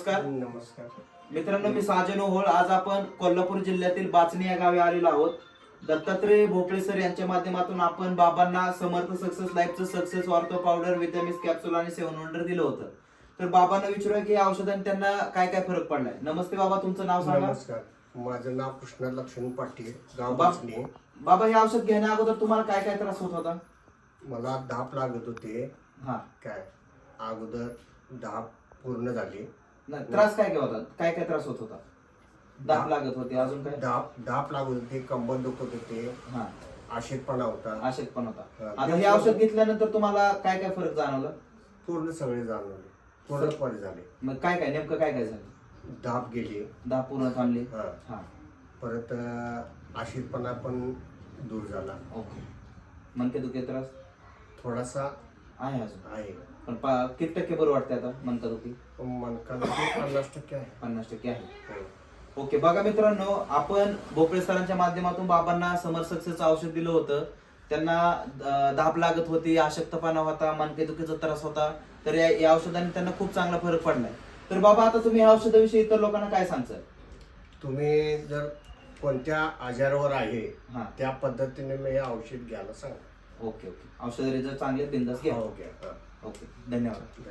नमस्कार. नमस्कार. मित्रांनो मी साजन ओहोळ. आज आपण कोल्हापूर जिल्ह्यातील बाचणी या गावी आलेलो आहोत. दत्तात्रय भोपळे सर यांच्या माध्यमातून आपण बाबांना Samarth success लाईफचं success ortho powder vitamins capsule आणि सेवन वंडर दिलं होतं. तर बाबांना विचारूया की या औषधाने त्यांना काय काय फरक पडलाय? नमस्ते बाबा तुमचं नाव सांगा. नमस्कार. माझं नाव कृष्णा लक्ष्मण पाटील गाव बा- बाचणी. बाबा हे औषध घेण्या अगोदर तुम्हाला काय काय त्रास होत होता? मला धाप लागत होते. हा. काय? अगोदर धाप पूर्ण झाली. नाही, त्रास काय काय होता काय काय त्रास होत होता? दाब लागत होते अजून काय? धाप धाप लागत होते कंबर दुखत होते हा. आशेतपणा होता. आशेत पण होता. आता हे औषध घेतल्यानंतर तुम्हाला काय काय फरक जाणवलं? पूर्ण सगळे जाणवले. पूर्णपणे झाले. मग काय काय नेमकं काय काय झालं? धाप गेली. दहा पूर्ण थांबली? हा. हा. परत अं, आशेतपणा पण दूर झाला. ओके. मनके दुखे त्रास? थोडासा आहे अजून आहे. पण पा- किती टक्के बरं वाटते आता मनका दुखी पन्नास टक्के आहे. पन्नास टक्के आहे. हो. ओके बघा मित्रांनो आपण भोपळे सरांच्या माध्यमातून बाबांना समर सक्सेसचं औषध दिलं होतं. त्यांना अं, धाप लागत होती अशक्तपणा होता मनकेदुखीचा त्रास होता. तर या या औषधाने त्यांना खूप चांगला फरक पडलाय. तर बाबा आता तुम्ही या औषधाविषयी इतर लोकांना काय सांगताल तुम्ही जर कोणत्या आजारावर आहे हा. त्या पद्धतीने मी हे औषध घ्यायला सांग ओके ओके. औषध रिझल्ट चांगले बिंदास घ्या. ओके धन्यवाद धन्यवाद.